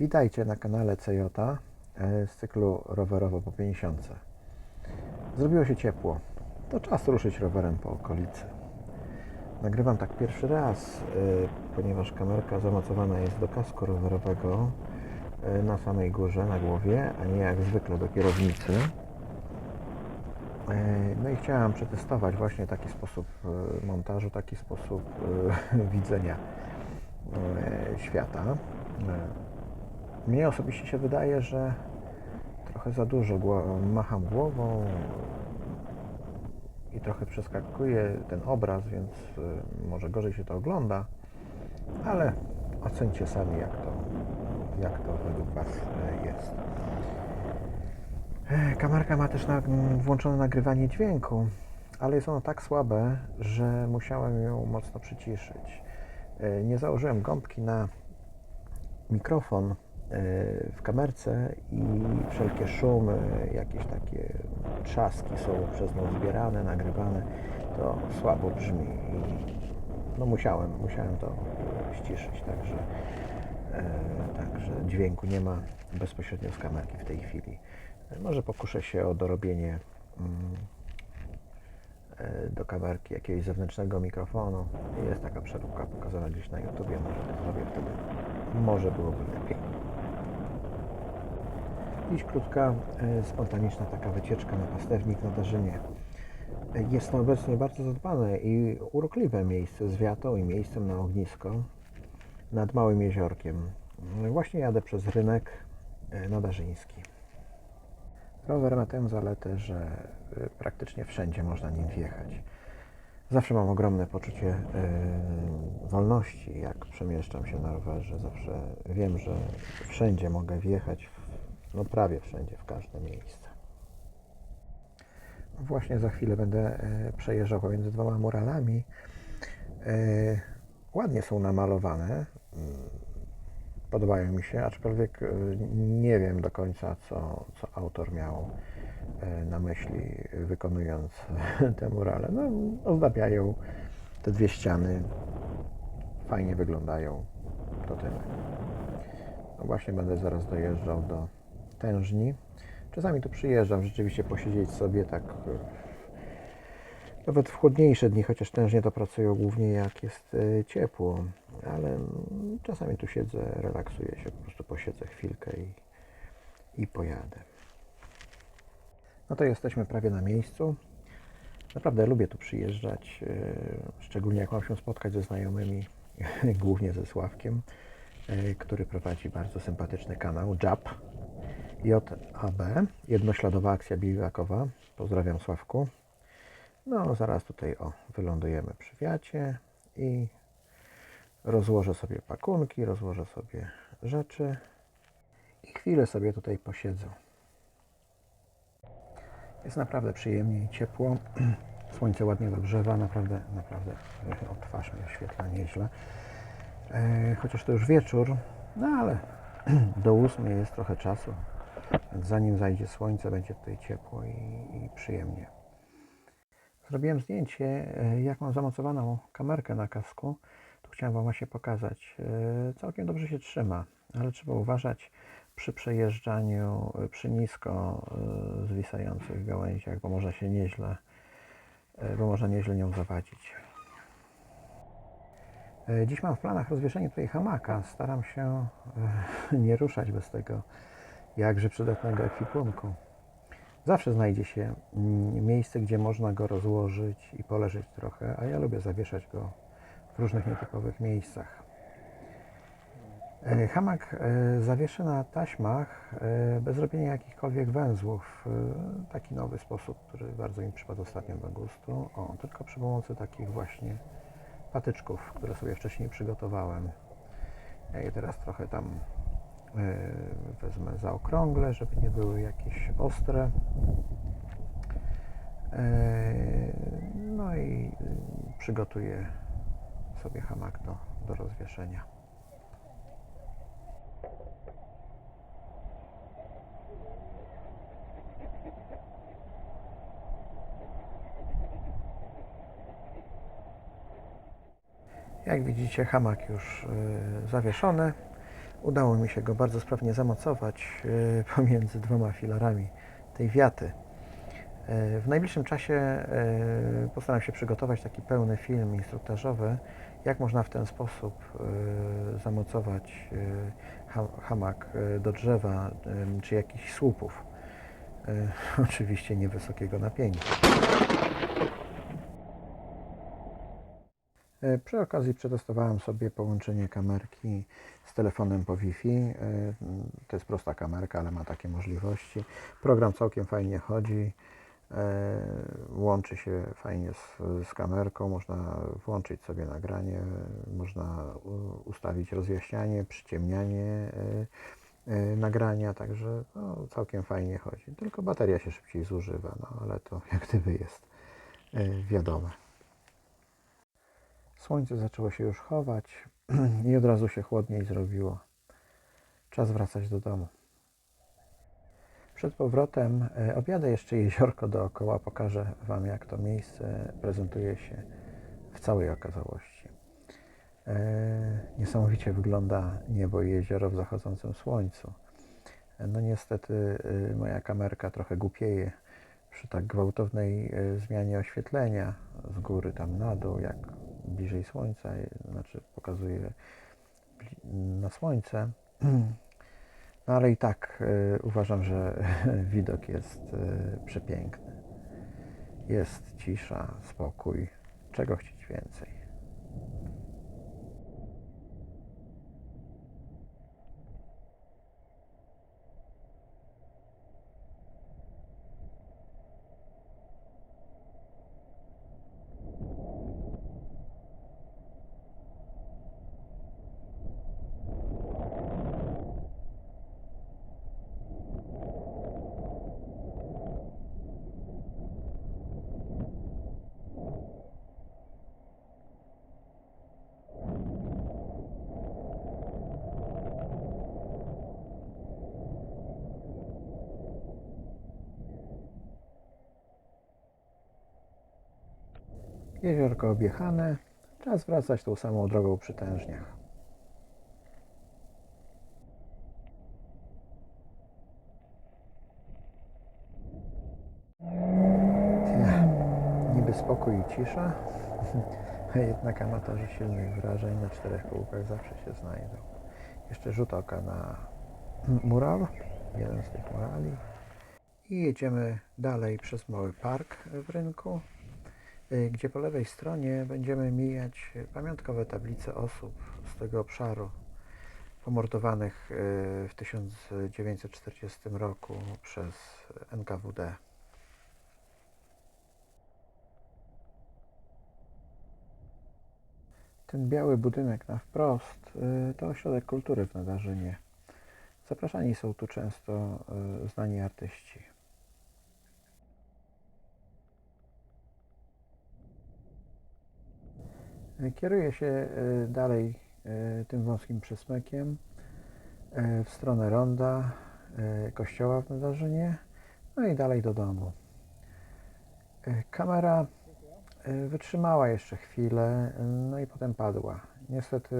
Witajcie na kanale CJ e, z cyklu rowerowo po 50. Zrobiło się ciepło. To czas ruszyć rowerem po okolicy. Nagrywam tak pierwszy raz, e, ponieważ kamerka zamocowana jest do kasku rowerowego e, na samej górze, na głowie, a nie jak zwykle do kierownicy. No i chciałem przetestować właśnie taki sposób montażu, taki sposób widzenia świata. Mnie osobiście się wydaje, że trochę za dużo macham głową i trochę przeskakuje ten obraz, więc y, może gorzej się to ogląda, ale ocencie sami, jak to, jak to według Was y, jest. E, Kamerka ma też na, włączone nagrywanie dźwięku, ale jest ono tak słabe, że musiałem ją mocno przyciszyć. E, Nie założyłem gąbki na mikrofon w kamerce i wszelkie szumy, jakieś takie trzaski są przez nas zbierane, nagrywane, to słabo brzmi i no musiałem, musiałem to e, ściszyć, także, e, także dźwięku nie ma bezpośrednio z kamerki w tej chwili. E, Może pokuszę się o dorobienie mm, e, do kamerki jakiegoś zewnętrznego mikrofonu. Jest taka przeróbka pokazana gdzieś na YouTubie, może to zrobię wtedy. Może byłoby lepiej. Dziś krótka, e, spontaniczna taka wycieczka na pastewnik na Darzynie. Jest to obecnie bardzo zadbane i urokliwe miejsce z wiatą i miejscem na ognisko nad Małym Jeziorkiem. E, Właśnie jadę przez rynek e, nadarzyński. Rower ma tę zaletę, że e, praktycznie wszędzie można nim wjechać. Zawsze mam ogromne poczucie wolności, jak przemieszczam się na rowerze. Zawsze wiem, że wszędzie mogę wjechać, no prawie wszędzie, w każde miejsce. Właśnie za chwilę będę e, przejeżdżał pomiędzy dwoma muralami. E, ładnie są namalowane. Mm, Podobają mi się, aczkolwiek e, nie wiem do końca, co, co autor miał na myśli, wykonując te murale. No, ozdabiają te dwie ściany, fajnie wyglądają. To tyle. No właśnie będę zaraz dojeżdżał do tężni. Czasami tu przyjeżdżam rzeczywiście posiedzieć sobie tak e, nawet w chłodniejsze dni, chociaż tężnie to pracują głównie jak jest e, ciepło, ale mm, czasami tu siedzę, relaksuję się, po prostu posiedzę chwilkę i, i pojadę. No to jesteśmy prawie na miejscu. Naprawdę lubię tu przyjeżdżać, e, szczególnie jak mam się spotkać ze znajomymi, głównie ze Sławkiem, który prowadzi bardzo sympatyczny kanał JAB, JAB, jednośladowa akcja biwakowa. Pozdrawiam Sławku. No, zaraz tutaj o, wylądujemy przy wiacie i rozłożę sobie pakunki, rozłożę sobie rzeczy i chwilę sobie tutaj posiedzę. Jest naprawdę przyjemnie i ciepło. Słońce ładnie dogrzewa, naprawdę, naprawdę o twarz mi oświetla nieźle. E, chociaż to już wieczór, no ale do ósmej jest trochę czasu, zanim zajdzie słońce, będzie tutaj ciepło i, i przyjemnie. Zrobiłem zdjęcie, e, jak mam zamocowaną kamerkę na kasku. Tu chciałem Wam właśnie pokazać. E, Całkiem dobrze się trzyma, ale trzeba uważać przy przejeżdżaniu e, przy nisko zwisających gałęziach, bo można się nieźle, bo można nieźle nią zawadzić. Dziś mam w planach rozwieszenie tutaj hamaka. Staram się nie ruszać bez tego jakże przydatnego ekwipunku. Zawsze znajdzie się mm, miejsce, gdzie można go rozłożyć i poleżeć trochę, a ja lubię zawieszać go w różnych nietypowych miejscach. E, Hamak e, zawieszę na taśmach e, bez robienia jakichkolwiek węzłów. Taki nowy sposób, który bardzo mi przypadł ostatnio do gustu. O, tylko przy pomocy takich właśnie patyczków, które sobie wcześniej przygotowałem. Ja je teraz trochę tam wezmę zaokrągle, żeby nie były jakieś ostre. E, No i y, przygotuję sobie hamak do, do rozwieszenia. Jak widzicie, hamak już y, zawieszony. Udało mi się go bardzo sprawnie zamocować e, pomiędzy dwoma filarami tej wiaty. E, W najbliższym czasie e, postaram się przygotować taki pełny film instruktażowy, jak można w ten sposób zamocować ha- hamak do drzewa czy jakichś słupów. Oczywiście niewysokiego napięcia. E, Przy okazji przetestowałem sobie połączenie kamerki z telefonem po Wi-Fi. E, To jest prosta kamerka, ale ma takie możliwości. Program całkiem fajnie chodzi. E, Łączy się fajnie z, z kamerką. Można włączyć sobie nagranie, można ustawić rozjaśnianie, przyciemnianie nagrania, także no, całkiem fajnie chodzi. Tylko bateria się szybciej zużywa, no ale to jak gdyby jest wiadome. Słońce zaczęło się już chować i od razu się chłodniej zrobiło. Czas wracać do domu. Przed powrotem e, objadę jeszcze jeziorko dookoła. Pokażę Wam, jak to miejsce prezentuje się w całej okazałości. E, Niesamowicie wygląda niebo i jezioro w zachodzącym słońcu. E, No niestety moja kamerka trochę głupieje przy tak gwałtownej zmianie oświetlenia z góry tam na dół, jak bliżej słońca, e, znaczy pokazuje bli- na słońce. No ale i tak e, uważam, że widok jest e, przepiękny. Jest cisza, spokój. Czego chcieć więcej? Jeziorko objechane. Czas wracać tą samą drogą przy tężniach. Niby spokój i cisza, a jednak amatorzy silnych wrażeń na czterech kółkach zawsze się znajdą. Jeszcze rzut oka na mural, jeden z tych murali. I jedziemy dalej przez mały park w rynku, gdzie po lewej stronie będziemy mijać pamiątkowe tablice osób z tego obszaru pomordowanych y, w 1940 roku przez NKWD. Ten biały budynek na wprost y, to ośrodek kultury w Nadarzynie. Zapraszani są tu często y, znani artyści. Kieruję się y, dalej y, tym wąskim przesmykiem y, w stronę ronda kościoła w Nadarzynie, no i dalej do domu. Kamera wytrzymała jeszcze chwilę, no i potem padła. Niestety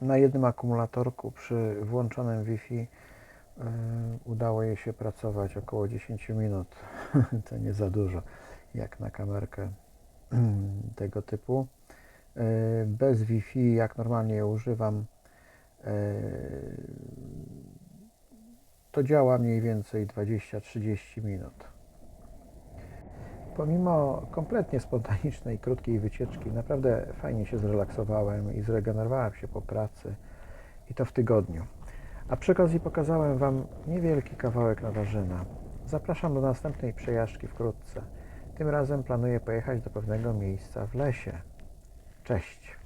na jednym akumulatorku przy włączonym Wi-Fi udało jej się pracować około 10 minut. to nie za dużo, jak na kamerkę tego typu. Y, Bez Wi-Fi, jak normalnie je używam, y, to działa mniej więcej 20-30 minut. Pomimo kompletnie spontanicznej, krótkiej wycieczki, naprawdę fajnie się zrelaksowałem i zregenerowałem się po pracy i to w tygodniu. A przy okazji pokazałem Wam niewielki kawałek Nadarzyna. Zapraszam do następnej przejażdżki wkrótce. Tym razem planuję pojechać do pewnego miejsca w lesie. Cześć!